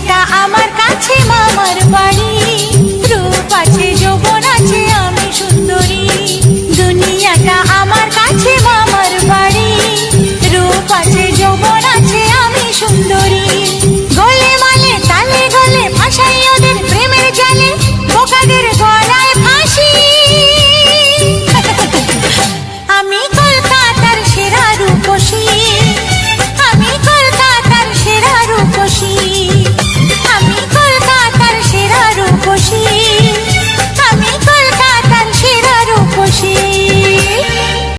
এটা আমার কাছে মামার বাড়ি। রূপ আছে